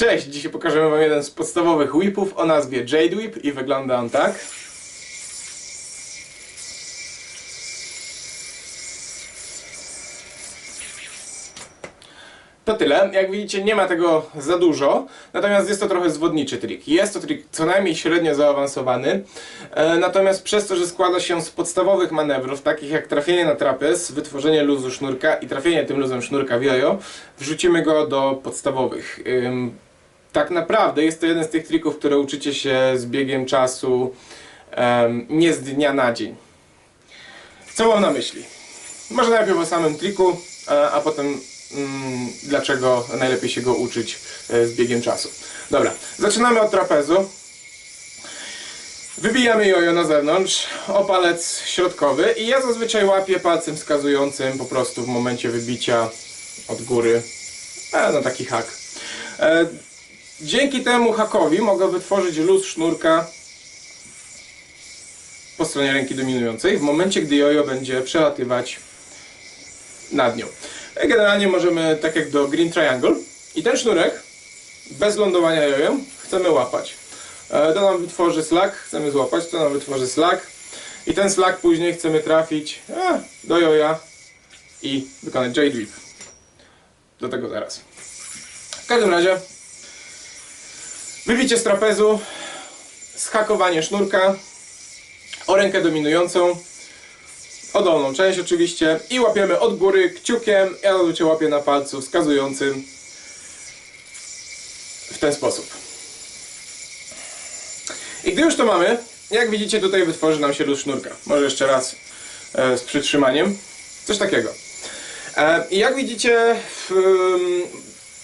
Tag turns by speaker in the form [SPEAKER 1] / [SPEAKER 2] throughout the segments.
[SPEAKER 1] Cześć! Dzisiaj pokażemy Wam jeden z podstawowych whipów o nazwie Jade Whip i wygląda on tak. To tyle. Jak widzicie, nie ma tego za dużo, natomiast jest to trochę zwodniczy trik. Jest to trik co najmniej średnio zaawansowany, e, natomiast przez to, że składa się z podstawowych manewrów, takich jak trafienie na trapez, wytworzenie luzu sznurka i trafienie tym luzem sznurka w jojo, wrzucimy go do podstawowych. Ym, tak naprawdę jest to jeden z tych trików, które uczycie się z biegiem czasu, nie z dnia na dzień. Co mam na myśli? Może najpierw o samym triku, a, a potem mm, dlaczego najlepiej się go uczyć e, z biegiem czasu. Dobra, zaczynamy od trapezu. Wybijamy jojo na zewnątrz o palec środkowy i ja zazwyczaj łapię palcem wskazującym po prostu w momencie wybicia od góry. E, no taki hak. Dzięki temu hakowi mogę wytworzyć luz sznurka po stronie ręki dominującej w momencie, gdy jojo będzie przelatywać nad nią. Generalnie możemy, tak jak do Green Triangle, i ten sznurek bez lądowania jojem chcemy łapać. E, To nam wytworzy slack, chcemy złapać, to nam wytworzy slack i ten slack później chcemy trafić e, do joja i wykonać Jade Whip. Do tego zaraz. W każdym razie wybicie z trapezu, schakowanie sznurka o rękę dominującą, o dolną część oczywiście i łapiemy od góry kciukiem, ja zazwyczaj łapię na palcu wskazującym w ten sposób. I gdy już to mamy, jak widzicie tutaj wytworzy nam się luz sznurka. Może jeszcze raz e, z przytrzymaniem. Coś takiego. E, jak widzicie, w,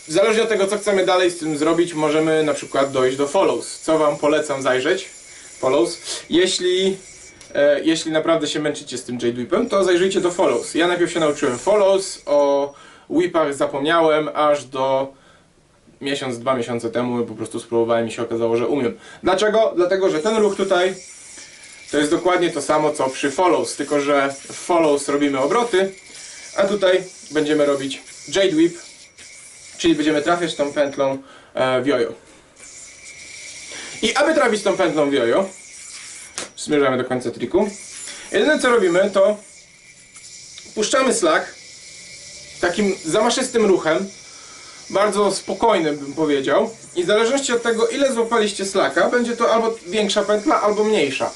[SPEAKER 1] zależnie od tego co chcemy dalej z tym zrobić, możemy na przykład dojść do follows. Co Wam polecam zajrzeć? Follows. Jeśli E, jeśli naprawdę się męczycie z tym Jade Whipem, to zajrzyjcie do Follows. Ja najpierw się nauczyłem Follows, o Whipach zapomniałem aż do miesiąc, dwa miesiące temu po prostu spróbowałem i się okazało, że umiem. Dlaczego? Dlatego, że ten ruch tutaj to jest dokładnie to samo co przy Follows, tylko że w Follows robimy obroty, a tutaj będziemy robić Jade Whip, czyli będziemy trafiać tą pętlą e, w jojo. I aby trafić tą pętlą w jojo, zmierzamy do końca triku. Jedyne co robimy to puszczamy slack takim zamaszystym ruchem, bardzo spokojnym bym powiedział i w zależności od tego ile złapaliście slacka będzie to albo większa pętla albo mniejsza.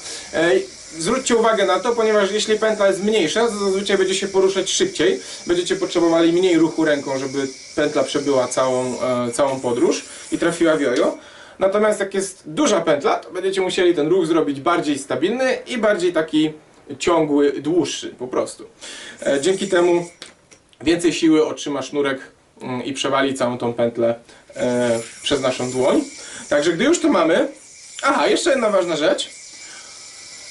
[SPEAKER 1] Zwróćcie uwagę na to, ponieważ jeśli pętla jest mniejsza, to zazwyczaj będzie się poruszać szybciej. Będziecie potrzebowali mniej ruchu ręką, żeby pętla przebyła całą, e, całą podróż i trafiła w jojo. Natomiast jak jest duża pętla, to będziecie musieli ten ruch zrobić bardziej stabilny i bardziej taki ciągły, dłuższy po prostu. E, Dzięki temu więcej siły otrzyma sznurek mm, i przewali całą tą pętlę e, przez naszą dłoń. Także gdy już to mamy... Aha, jeszcze jedna ważna rzecz.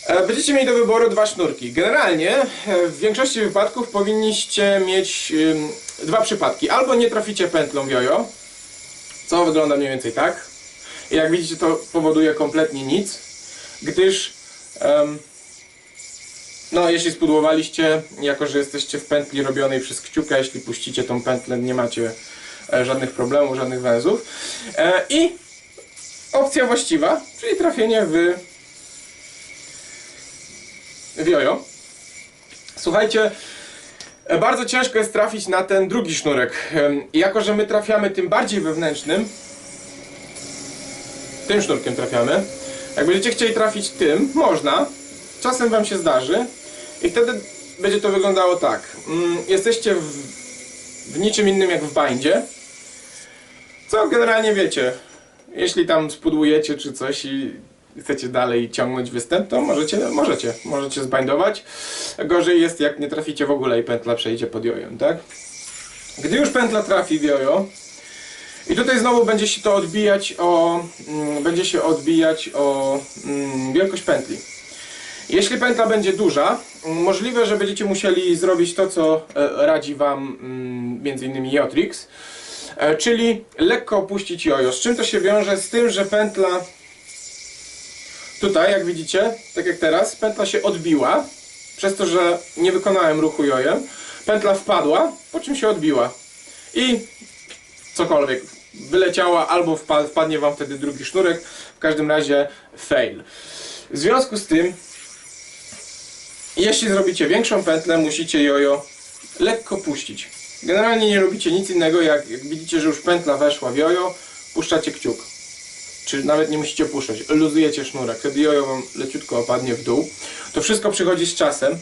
[SPEAKER 1] E, Będziecie mieli do wyboru dwa sznurki. Generalnie e, w większości wypadków powinniście mieć dwa przypadki. Albo nie traficie pętlą w jojo, co wygląda mniej więcej tak. I jak widzicie, to powoduje kompletnie nic, gdyż no, jeśli spudłowaliście, jako że jesteście w pętli robionej przez kciuka, jeśli puścicie tą pętlę, nie macie e, żadnych problemów, żadnych węzłów. I opcja właściwa, czyli trafienie w, jojo. Słuchajcie, e, bardzo ciężko jest trafić na ten drugi sznurek. Jako, że my trafiamy tym bardziej wewnętrznym, tym sznurkiem trafiamy. Jak będziecie chcieli trafić tym, można. Czasem wam się zdarzy. I wtedy będzie to wyglądało tak. Mm, Jesteście w, w niczym innym jak w bindzie. Co generalnie wiecie. Jeśli tam spudłujecie czy coś i chcecie dalej ciągnąć występ, to możecie, możecie, możecie zbindować. Gorzej jest jak nie traficie w ogóle i pętla przejdzie pod jojem, tak? Gdy już pętla trafi w jojo, i tutaj znowu będzie się to odbijać o, mm, będzie się odbijać o mm, wielkość pętli. Jeśli pętla będzie duża, mm, możliwe, że będziecie musieli zrobić to, co e, radzi Wam mm, m.in. Jotrix, e, czyli lekko opuścić jojo. Z czym to się wiąże? Z tym, że pętla tutaj, jak widzicie, tak jak teraz, pętla się odbiła, przez to, że nie wykonałem ruchu jojem. Pętla wpadła, po czym się odbiła. I cokolwiek wyleciała albo wpa- wpadnie wam wtedy drugi sznurek. W każdym razie fail. W związku z tym, jeśli zrobicie większą pętlę, musicie jojo lekko puścić. Generalnie nie robicie nic innego, jak, jak widzicie, że już pętla weszła w jojo, puszczacie kciuk. Czy nawet nie musicie puszczać, luzujecie sznurek, wtedy jojo wam leciutko opadnie w dół. To wszystko przychodzi z czasem.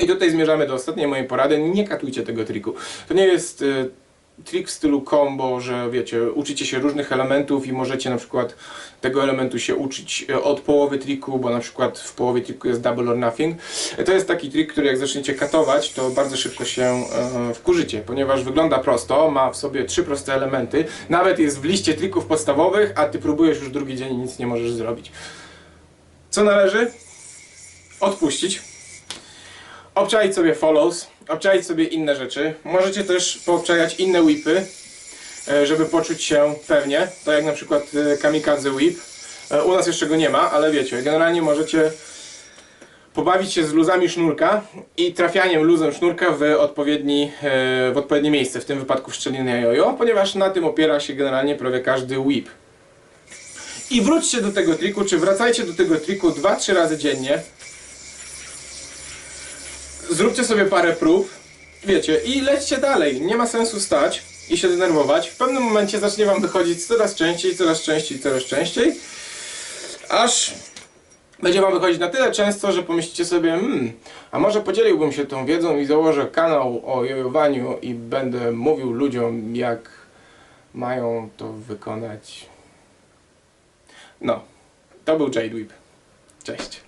[SPEAKER 1] I tutaj zmierzamy do ostatniej mojej porady. Nie katujcie tego triku. To nie jest y, trik w stylu combo, że wiecie, uczycie się różnych elementów i możecie na przykład tego elementu się uczyć y, od połowy triku, bo na przykład w połowie triku jest double or nothing. To jest taki trik, który jak zaczniecie katować, to bardzo szybko się e, wkurzycie, ponieważ wygląda prosto, ma w sobie trzy proste elementy, nawet jest w liście trików podstawowych, a ty próbujesz już drugi dzień i nic nie możesz zrobić. Co należy? Odpuścić. Obczaić sobie follows, obczaić sobie inne rzeczy. Możecie też poobczajać inne whipy, e, żeby poczuć się pewnie. Tak jak na przykład e, Kamikaze Whip. E, U nas jeszcze go nie ma, ale wiecie, generalnie możecie pobawić się z luzami sznurka i trafianiem luzem sznurka w, odpowiedni, w odpowiednie miejsce, w tym wypadku w szczelinę jojo, ponieważ na tym opiera się generalnie prawie każdy whip. I wróćcie do tego triku, czy wracajcie do tego triku 2-3 razy dziennie. Zróbcie sobie parę prób, wiecie, i lećcie dalej. Nie ma sensu stać i się denerwować. W pewnym momencie zacznie wam wychodzić coraz częściej, coraz częściej, coraz częściej, aż będzie wam wychodzić na tyle często, że pomyślicie sobie, hmm, a może podzieliłbym się tą wiedzą i założę kanał o jojowaniu i będę mówił ludziom, jak mają to wykonać. No, to był Jade Whip. Cześć.